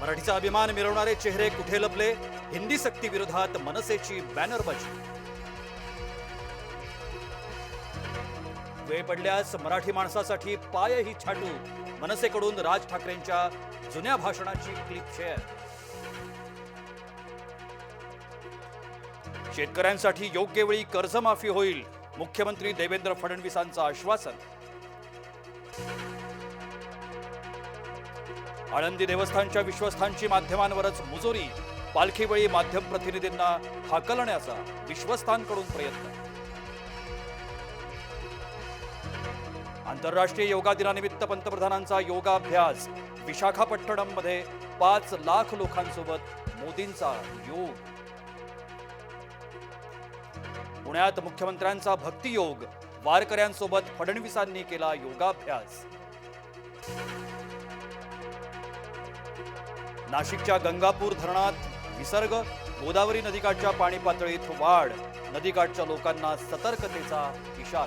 मराठीचा अभिमान मिरवणारे चेहरे कुठे लपले? हिंदी सक्ती विरोधात मनसेची बॅनरबाजी. वेळ पडल्यास मराठी माणसासाठी पायही छाटू. मनसेकडून राज ठाकरेंच्या जुन्या भाषणाची क्लिप शेअर. शेतकऱ्यांसाठी योग्य वेळी कर्जमाफी होईल मुख्यमंत्री देवेंद्र फडणवीसांचं आश्वासन. आळंदी देवस्थानच्या विश्वस्थांची माध्यमांवरच मुजोरी पालखीवेळी माध्यम प्रतिनिधींना हाकलण्याचा विश्वस्थांकडून प्रयत्न. आंतरराष्ट्रीय योगा दिनानिमित्त पंतप्रधानांचा योगाभ्यास विशाखापट्टणममध्ये पाच लाख लोकांसोबत मोदींचा योग. पुण्यात मुख्यमंत्र्यांचा भक्तियोग वारकऱ्यांसोबत फडणवीसांनी केला योगाभ्यास. नाशिकच्या गंगापूर धरणात विसर्ग गोदावरी नदीकाठच्या पाणी पातळीत वाढ नदीकाठच्या लोकांना सतर्कतेचा इशारा.